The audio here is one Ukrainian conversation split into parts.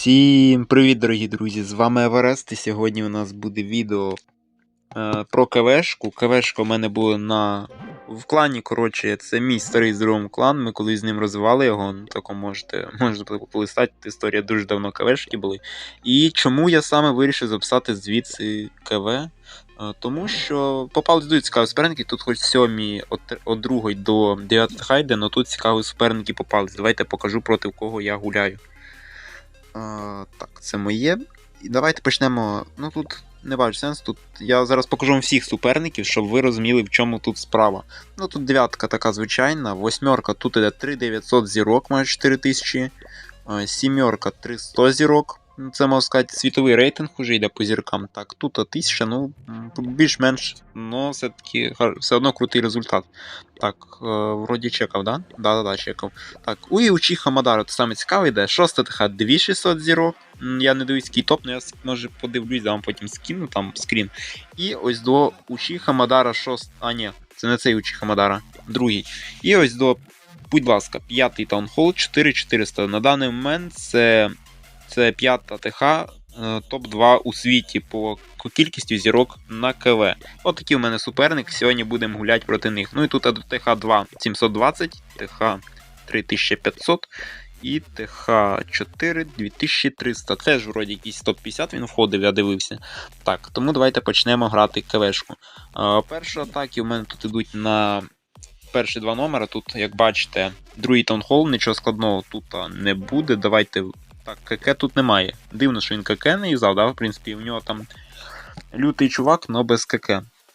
Всім привіт, дорогі друзі! З вами Еверест, і сьогодні у нас буде відео е, про КВшку. КВшка у мене була на... в клані. Коротше, це мій старий здоровий клан. Ми колись з ним розвивали його. Ну, тако можете, можете полистати. Історія дуже давно КВшки були. І чому я саме вирішив записати звідси КВ? Е, Тому що попали дуже цікаві суперники. Тут хоч сьомі від 2 до 9 хайде, але тут цікаві суперники попались. Давайте покажу проти кого я гуляю. Так, це моє. І давайте почнемо. Ну тут не бачу сенс. Тут я зараз покажу вам всіх суперників, щоб ви розуміли, в чому тут справа. Ну тут дев'ятка така звичайна, восьмерка, тут іде 3900 зірок, майже 4000. А, Сімерка 300 зірок. Ну, Це можна сказати, світовий рейтинг уже йде по зіркам. Так, тут 1000, ну, більш-менш, ну, все-таки все одно крутий результат. Так, е, вроді чекав, да? Да-да-да, чекав. Так, у Іучиха Мадара, це саме цікаве йде. Шоста ТХ 2600 зірок. Я не дивлюсь, який топ, але я може подивлюсь, да вам потім скину там скрін. І ось до Учиха Мадара 6. А, ні, це не цей Учиха Мадара, другий. І ось до, будь ласка, п'ятий таунхол 4400. На даний момент це, це п'ята ТХ. е, Топ-2 у світі по кількістю зірок на КВ. От такий у мене суперник. Сьогодні будемо гуляти проти них. Ну і тут ТХ2 720, ТХ 3500 і ТХ4 2300. Теж вроді якийсь топ-50 він входив, я дивився. Так, тому давайте почнемо грати КВшку. Е, Перші атаки у мене тут ідуть на перші два номера. Тут, як бачите, другий таунхол, нічого складного тут не буде. Давайте. Так, КК тут немає. Дивно, що він КК не юзав, да? в принципі, у нього там лютий чувак, але без КК.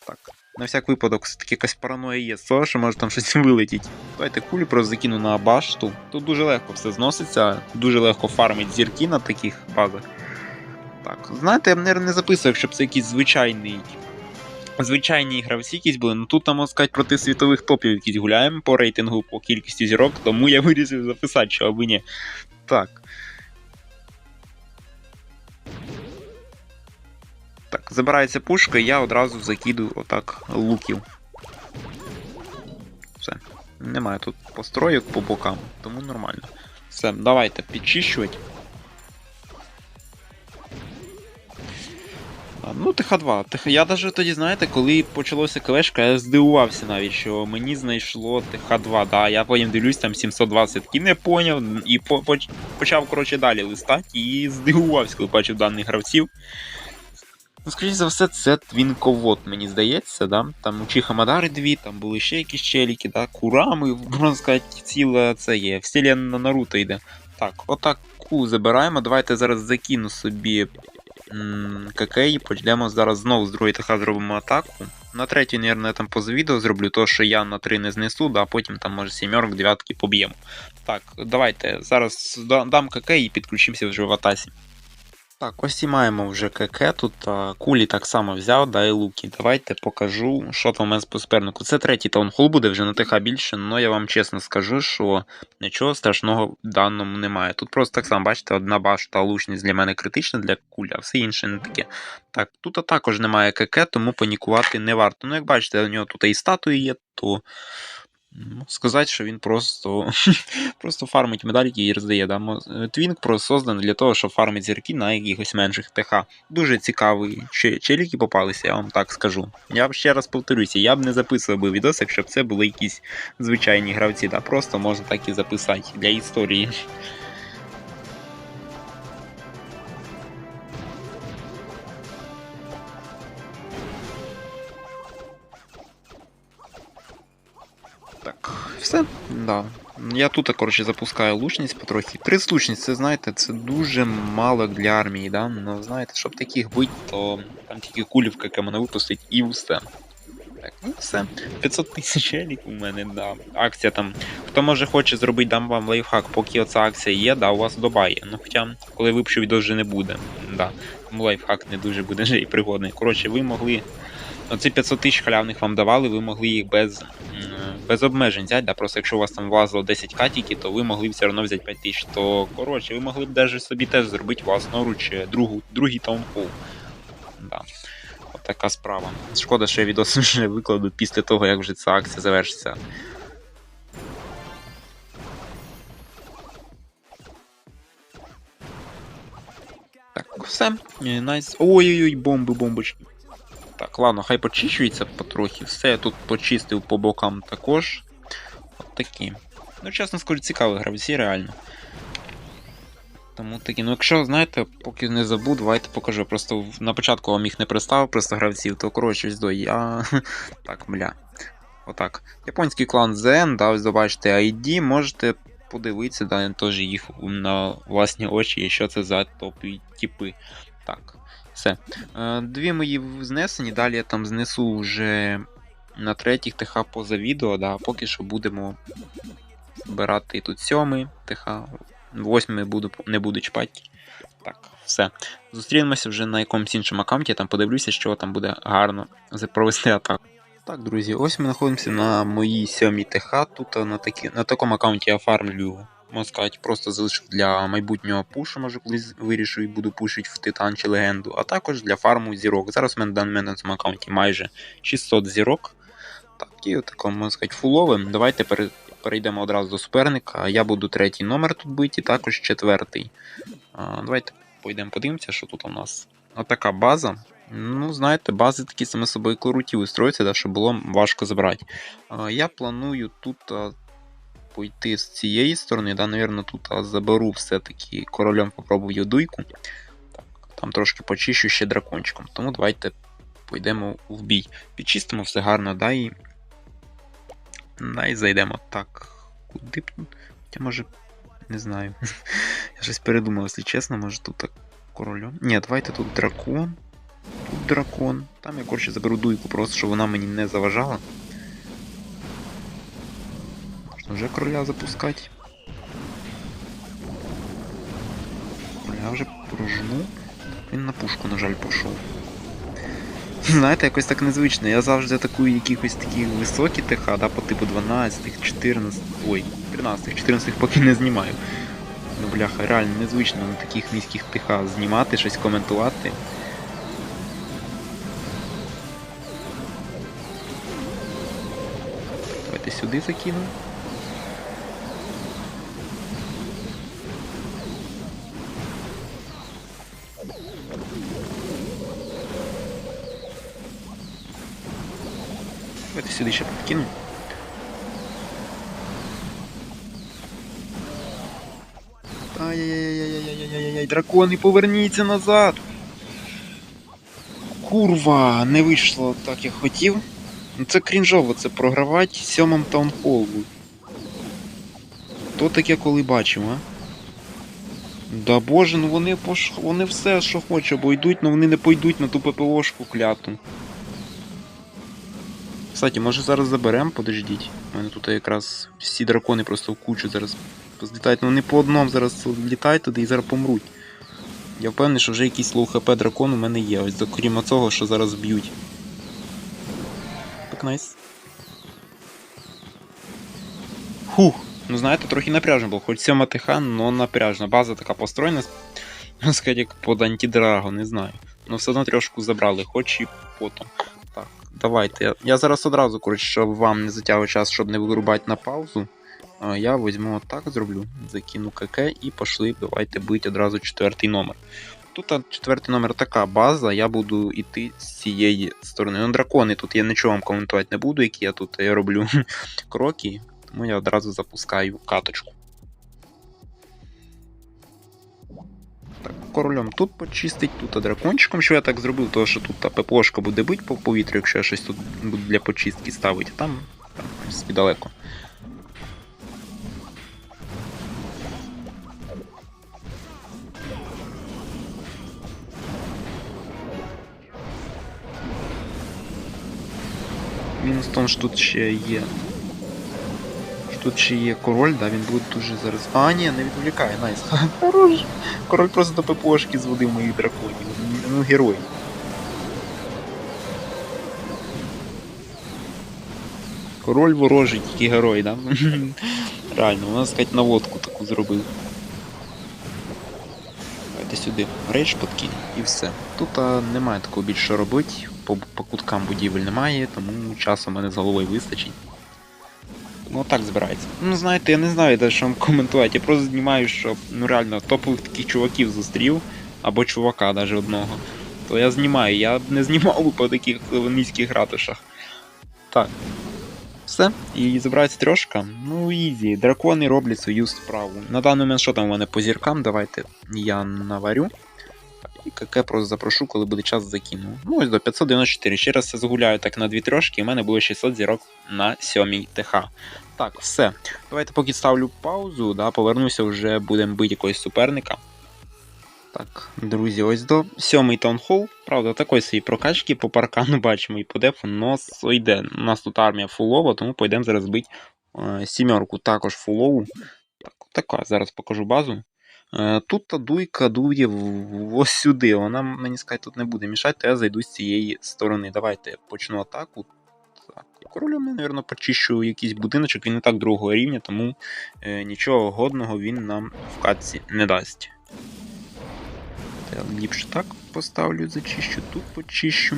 Так. На всяк випадок, все-таки якась параноя є з того, що може там щось вилетіть. Давайте кулі просто закину на башту. Тут дуже легко все зноситься, дуже легко фармить зірки на таких базах. Так, знаєте, я б, не записував, якщо б це якийсь звичайний. Звичайні гравці якісь були, ну тут можна сказати, проти світових топів якісь гуляємо по рейтингу, по кількості зірок, тому я вирішив записати, що аби ні. Так. Так, забирається пушка, і я одразу закидую отак луків. Все. Немає тут постройок по бокам, тому нормально. Все, давайте підчищувати. Ну, ТХ2. ТХ... Я навіть тоді, знаєте, коли почалося КВшка, я здивувався навіть, що мені знайшло ТХ2. Да, я потім дивлюсь, там 720 таки не поняв, і по... поч- почав, коротше, далі листати і здивувався, коли бачив даних гравців. Ну, скоріше за все, це твінковод, мені здається, да? Там у Чіха Мадари дві, там були ще якісь челіки, да? Курами, можна сказати, ціле це є. В стилі на Наруто йде. Так, отак ку забираємо. Давайте зараз закину собі КК і почнемо зараз знову з другої ТХ зробимо атаку. На третій, мабуть, я там поза відео зроблю, то що я на 3 не знесу, да, а потім там може сімерок, дев'ятки поб'ємо. Так, давайте зараз дам КК і підключимося вже в атасі. Так, ось і маємо вже КК. Тут а, кулі так само взяв, да і луки. Давайте покажу, що там у мене по супернику. Це третій таунхол буде вже на ТХ більше, але я вам чесно скажу, що нічого страшного в даному немає. Тут просто так само, бачите, одна башта лучність для мене критична для кулі, а все інше не таке. Так, тут також немає КК, тому панікувати не варто. Ну, як бачите, у нього тут і статуї є, то. Ну, Сказати, що він просто просто фармить медальки і роздає. Да? Твінк просто созданий для того, щоб фармити зірки на якихось менших ТХ. Дуже цікаві че- челіки попалися, я вам так скажу. Я ще раз повторюся, я б не записував би відос, якщо б це були якісь звичайні гравці. Да? Просто можна так і записати для історії. Все, да. Я тут, коротше, запускаю лучність потрохи. 30 лучність, це знаєте, це дуже мало для армії, да? Ну, знаєте, щоб таких бить, то там тільки кулівка, яка мене випустить, і все. Так, ну все. 500 тисяч елік у мене, да. Акція там. Хто може хоче зробити, дам вам лайфхак, поки оця акція є, да, у вас доба. Ну хоча, коли випущу відео вже не буде. Да. Тому лайфхак не дуже буде вже і пригодний. Коротше, ви могли. Оці 500 тисяч халявних вам давали, ви могли їх без, без обмежень взяти. Да? Просто якщо у вас там влазило 10 катіки, то ви могли все одно взяти 5 тисяч. То коротше, ви могли б даже собі теж зробити власноруч е, другу, другий таунфол. Да. От така справа. Шкода, що я відос вже викладу після того, як вже ця акція завершиться. Так, все. Е, Найс. Ой-ой-ой, бомби, бомбочки. Так, ладно, хай почищується потрохи. Все, я тут почистив по бокам також. От такі. Ну, чесно скажу, цікаві гравці, реально. Тому такі, ну якщо, знаєте, поки не забуду, давайте покажу. Просто на початку вам їх не представив, просто гравців, то коротше, ось до я. Так, бля. Отак. Японський клан Zen, да, ось бачите ID, можете подивитися, да, теж їх на власні очі, що це за топі типи. Так, все. Е, Дві мої знесені, далі я там знесу вже на третіх ТХ поза відео, да, поки що будемо збирати тут сьомий ТХ, восьмий буду, не буду чіпати. Так, все. Зустрінемося вже на якомусь іншому аккаунті, я там подивлюся, що там буде гарно провести атаку. Так, друзі, ось ми знаходимося на моїй сьомій ТХ. Тут на, такі, на такому аккаунті я фармлю, можна сказати, просто залишив для майбутнього пушу, може колись вирішу і буду пушити в Титан чи легенду, а також для фарму зірок. Зараз у мене в даний момент на цьому аккаунті майже 600 зірок. Так, і такому, можна сказати, фуловим. Давайте пере- перейдемо одразу до суперника. Я буду третій номер тут бити, також четвертий. Давайте пойдемо подивимося, що тут у нас. Отака база. Ну, знаєте, бази такі саме собою круті устроїться, да, щоб було важко забрати. Я планую тут пойти з цієї сторони, да, навірно, тут заберу все-таки королем попробую дуйку. Там трошки почищу ще дракончиком. Тому давайте пойдемо в бій. Підчистимо все гарно, да, і. Да, і зайдемо. Так. Куди б. Хоча може. Не знаю. Я щось передумав, якщо чесно, може тут так королем. Ні, давайте тут дракон. Тут дракон. Там я коротше заберу дуйку, просто щоб вона мені не заважала. Вже короля запускати. Короля вже прожму. Він на пушку, на жаль, пішов. Знаєте, якось так незвично. Я завжди атакую якихось такі високі ТХ, да, по типу 12, 14. Ой, 13, 14 поки не знімаю. Ну бляха, реально незвично на таких низьких ТХ знімати, щось коментувати. Давайте сюди закину. Сюди ще підкину. Ай-яй-яй-яй-яй-яй-яй-яй, дракони, поверніться назад! Курва, не вийшло так, як хотів. Ну це крінжово, це програвати сьомим таунхолу. То таке коли бачив, а? Да боже, ну вони пош... вони все, що хочуть, бо йдуть, але вони не пойдуть на ту ППОшку кляту. Кстати, може зараз заберемо, подождіть. У мене тут якраз всі дракони просто в кучу зараз позлітають. Ну вони по одному зараз літають туди і зараз помруть. Я впевнений, що вже якийсь лоу хп дракон у мене є. Ось окрім цього, що зараз б'ють. Так найс. Фух. Ну знаєте, трохи напряжно було. Хоч сьома ТХ, но напряжно. База така построєна, сказати, як под антидраго, не знаю. Ну все одно трошку забрали, хоч і потом. Давайте. Я, зараз одразу, коротше, щоб вам не затягувати час, щоб не вирубати на паузу. Я візьму отак зроблю, закину КК і пошли, давайте бити одразу четвертий номер. Тут четвертий номер така база, я буду йти з цієї сторони. Ну, дракони, тут я нічого вам коментувати не буду, які я тут я роблю кроки, тому я одразу запускаю каточку. Так, королем тут почистить, тут дракончиком, що я так зробив, тому що тут та ППОшка буде бити по повітрю, якщо я щось тут буду для почистки ставити, а там, там далеко. Мінус в тому, що тут ще є. Тут ще є король, да, він буде дуже зараз. А, ні, не відволікає, найс. Хорош. Король просто до ППОшки зводив моїх драконів. Ну, герой. Король ворожий, тільки герой, да? Реально, можна сказати, наводку таку зробив. Давайте сюди рейдж подкинь і все. Тут а, немає такого більше робити, по, по куткам будівель немає, тому часу мене з головою вистачить. Ну так збирається. Ну знаєте, я не знаю, де що вам коментувати. Я просто знімаю, що ну реально топових таких чуваків зустрів. або чувака, навіть одного. То я знімаю, я б не знімав би по таких низьких ратушах. Так. Все, і забирається трьошка. Ну, ізі. Дракони роблять свою справу. На даний момент, що там у мене по зіркам, давайте я наварю. І КК просто запрошу, коли буде час закину. Ну, ось до 594. Ще раз загуляю так на дві трошки, і в мене буде 600 зірок на 7 ТХ. Так, все. Давайте поки ставлю паузу, да, повернуся, вже будемо бити якогось суперника. Так, друзі, ось до сьомий таунхол. Правда, такої собі прокачки по паркану бачимо і по дефу, но йде. У нас тут армія фулова, тому пойдемо зараз бити е, сімерку також фулову. Так, така, зараз покажу базу. Е, тут та дуйка дує ось сюди. Вона мені сказати тут не буде мішати, то я зайду з цієї сторони. Давайте я почну атаку. Так, королем я, мабуть, почищу якийсь будиночок, він не так другого рівня, тому е, нічого годного він нам в катці не дасть. Я ліпше так поставлю, зачищу, тут почищу.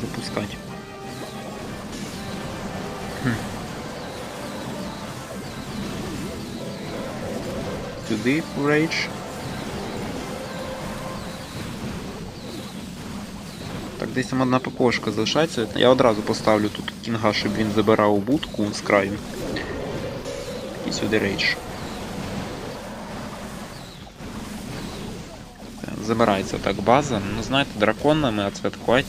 Запускати. Хм. Сюди рейдж. Так, десь там одна ППОшка залишається. Я одразу поставлю тут кінга, щоб він забирав будку з краю. І сюди рейдж. Забирається так база. Ну, знаєте, драконами оцвяткувати,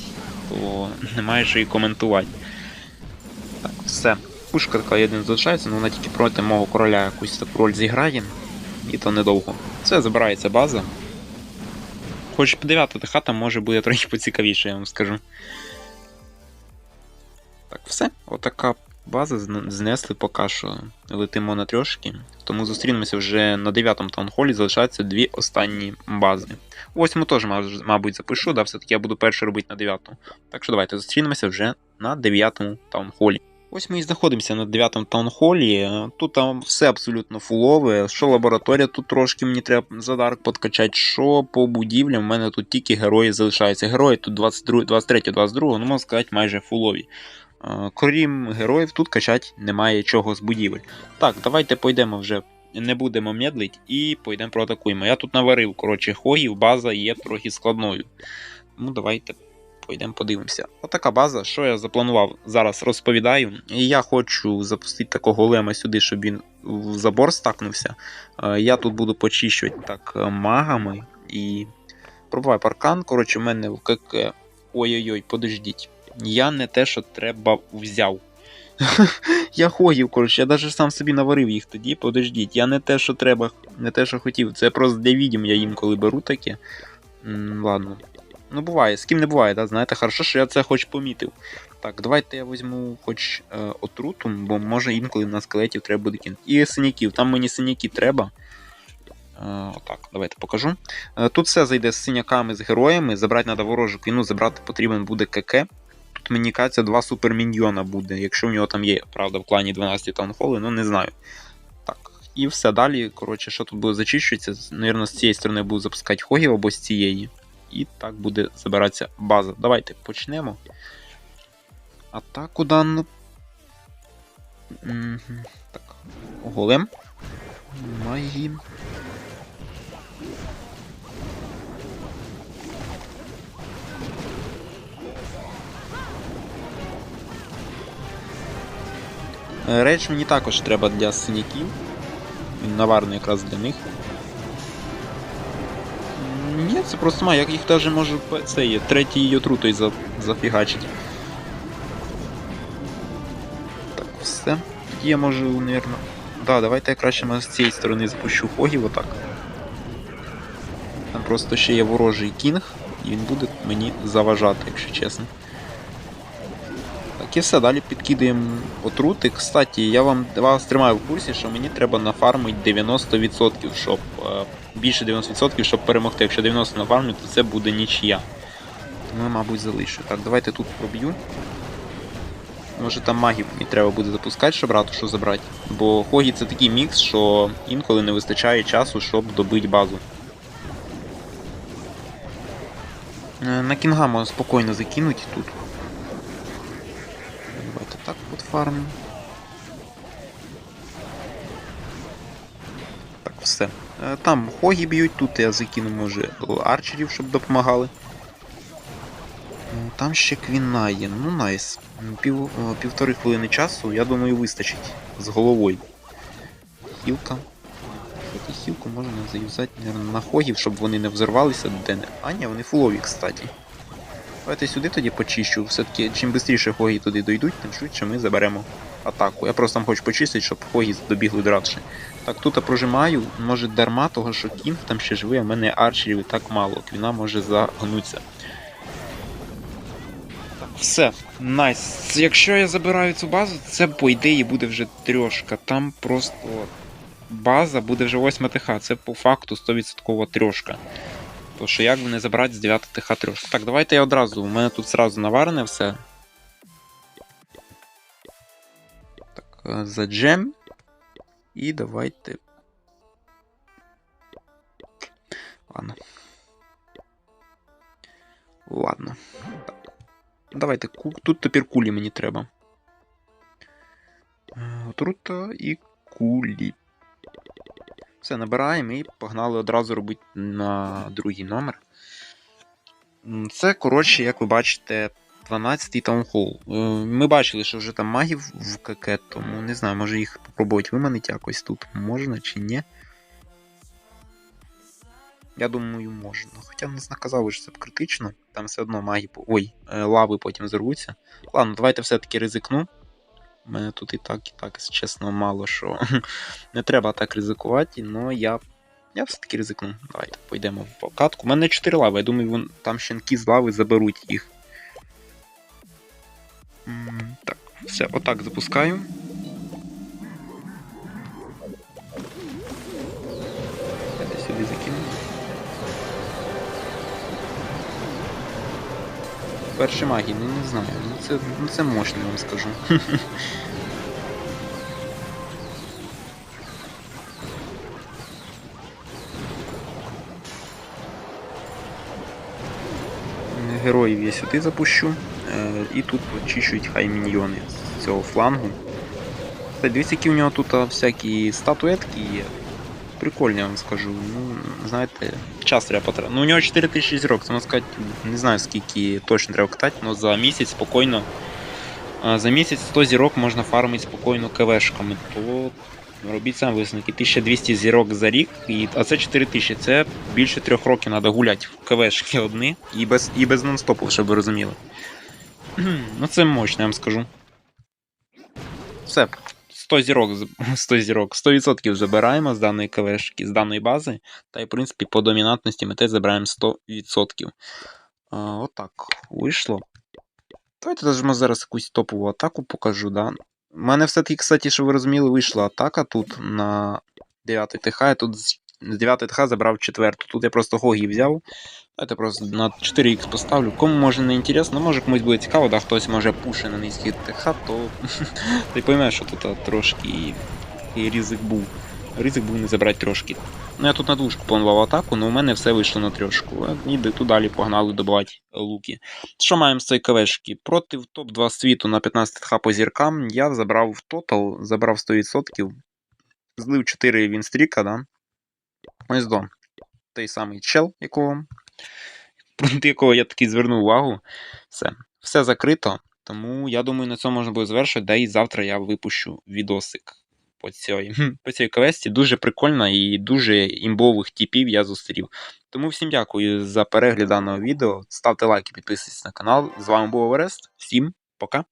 то немає що і коментувати. Так, все. Пушка така єдина залишається, але вона тільки проти мого короля якусь таку роль зіграє. І то недовго. Все, забирається база. Хоч по 9 хата може буде трохи поцікавіше, я вам скажу. Так, все. Отака база зн- знесли поки що. Летимо на трьошки. Тому зустрінемося вже на 9 таунхолі, залишаються дві останні бази. Восьму теж, мабуть, запишу, да, все-таки я буду перше робити на 9. Так що давайте зустрінемося вже на 9 таунхолі. Ось ми і знаходимося на 9 таунхолі. Тут там все абсолютно фулове. Що лабораторія, тут трошки мені треба задарк подкачати. Що по будівлям, в мене тут тільки герої залишаються. Герої тут 23, 22, ну можна сказати, майже фулові. Е, Крім героїв, тут качати немає чого з будівель. Так, давайте пойдемо вже. Не будемо медлить і пойдемо проатакуємо. Я тут наварив, коротше, хогів, база є трохи складною. Ну, давайте пойдемо подивимося. Отака база, що я запланував, зараз розповідаю. Я хочу запустити такого голема сюди, щоб він в забор стакнувся. Е, Я тут буду почищувати так е, магами і пробуваю паркан. Коротше, в мене в КК. Ой-ой-ой, подождіть. Я не те, що треба взяв. я хогів, коротше, я навіть сам собі наварив їх тоді, подождіть. Я не те, що треба, не те, що хотів. Це просто для відім я інколи беру таке. М, ладно. Ну, буває, з ким не буває, да? знаєте, хорошо, що я це хоч помітив. Так, давайте я візьму хоч е, отруту, бо може інколи на скелетів треба буде кинути. І синяків, там мені синяки треба. Е, отак, давайте покажу. Е, тут все зайде з синяками, з героями. Забрати треба ворожу кіну, забрати потрібен буде КК. Тут мені кажеться, два суперміньйона буде, якщо в нього там є, правда, в клані 12 таунхоли, ну не знаю. Так, і все далі. Коротше, що тут буде зачищуватися, Навірно, з цієї сторони буду запускати хогів або з цієї. І так буде забиратися база. Давайте почнемо. Атаку дану. Так. Голем. Магії. Рейдж мені також треба для синяків. Він наварний якраз для них. Ні, це просто має, як їх теж можу це є, третій її отрутою за, зафігачить. Так, все. Тоді я можу, навірно. Да, давайте я краще з цієї сторони запущу фогів отак. Там просто ще є ворожий кінг, і він буде мені заважати, якщо чесно. Так, і далі підкидаємо отрути. Кстати, я вам вас тримаю в курсі, що мені треба нафармити 90%, щоб е, більше 90%, щоб перемогти. Якщо 90 нафармлю, то це буде нічия. Тому я, мабуть, залишу. Так, давайте тут проб'ю. Може там магів мені треба буде запускати, щоб ратушу забрати. Бо хогі це такий мікс, що інколи не вистачає часу, щоб добити базу. Е, На кінга можна спокійно закинути тут. Давайте так все. Е, Там хогі б'ють, тут я закину, може, арчерів, щоб допомагали. Ну, Там ще квіна є, ну найс. Пів, е, півтори хвилини часу, я думаю, вистачить з головою. Хілка. Кстати, хілку можна заюзати на хогів, щоб вони не взорвалися де не. А, ні, вони фулові, кстати. Давайте сюди тоді почищу. Все-таки чим швидше хогі туди дойдуть, тим швидше ми заберемо атаку. Я просто там хочу почистити, щоб хогі добігли радше. Так, тут я прожимаю, може дарма, того що кінг там ще живий, а в мене арчерів і так мало. Квіна може загнутися. Все, найс. Якщо я забираю цю базу, це по ідеї буде вже трьошка. Там просто база буде вже 8 ТХ. Це по факту 100% трьошка. То що як би не забрати з 9 ТХ трьошку. Так, давайте я одразу. У мене тут зразу наварене все. Так, е, за джем. І давайте. Ладно. Ладно. Так. Давайте, ку- тут тепер кулі мені треба. Е, Отрута і кулі. Все, набираємо і погнали одразу робити на другий номер. Це, коротше, як ви бачите, 12-й таунхол. Е, Ми бачили, що вже там магів в КК, тому не знаю, може їх попробувати виманити якось тут можна чи ні. Я думаю, можна. Хоча не наказали, що це критично. Там все одно маги. Ой, е, лави потім зірвуться. Ладно, давайте все-таки ризикну. У мене тут і так, і так, чесно, мало що. Не треба так ризикувати, але я. Я все-таки ризикну. Давайте пойдемо в покатку. У мене 4 лави, я думаю, вон, там щенки з лави заберуть їх. Так, все, отак запускаю. Перші магії, ну не знаю. Ну це, ну це мощно, я вам скажу. Героїв я сюди запущу. Е, і тут очищують хай міньйони з цього флангу. Дивіться, які у нього тут всякі статуетки є. Прикольні, я вам скажу. Ну, знаєте, час треба потратити. Ну, у нього 4000 зірок, це можна сказати, не знаю скільки точно треба катати, але за місяць спокійно. За місяць 100 зірок можна фармити спокійно КВшками, то робіть сам висновки. 1200 зірок за рік, і, а це 4000. Це більше трьох років треба гуляти в КВшки одні і без, і без нон-стопу, щоб ви розуміли. ну це мощно, я вам скажу. Все. 100 зірок, з- 100 зірок, 100% забираємо з даної КВшки, з даної бази. Та й, в принципі, по домінантності ми теж забираємо 100%. А, отак вийшло. Давайте даже зараз якусь топову атаку покажу, да. У мене все-таки, кстати, щоб ви розуміли, вийшла атака тут на 9 ТХ. Я тут з з 9 ТХ забрав 4. Тут я просто Гогі взяв. Давайте просто на 4х поставлю. Кому може не інтересно, може комусь буде цікаво, да, хтось може пуше на низький ТХ, то ти поймеш, що тут трошки і, ризик був. Ризик був не забрати трошки. Ну я тут на двушку планував атаку, але у мене все вийшло на трьошку. І тут далі погнали добивати луки. Що маємо з цієї КВшки? Проти топ-2 світу на 15 ТХ по зіркам я забрав в тотал, забрав 100%. Злив 4 вінстріка, да? Ось. Той самий чел, якого, якого я таки звернув увагу. Все. Все закрито. Тому я думаю, на цьому можна буде завершити. Да і завтра я випущу відосик по цій, по цій квесті. Дуже прикольно і дуже імбових типів я зустрів. Тому всім дякую за перегляд даного відео. Ставте лайки, підписуйтесь на канал. З вами був Орест. Всім пока.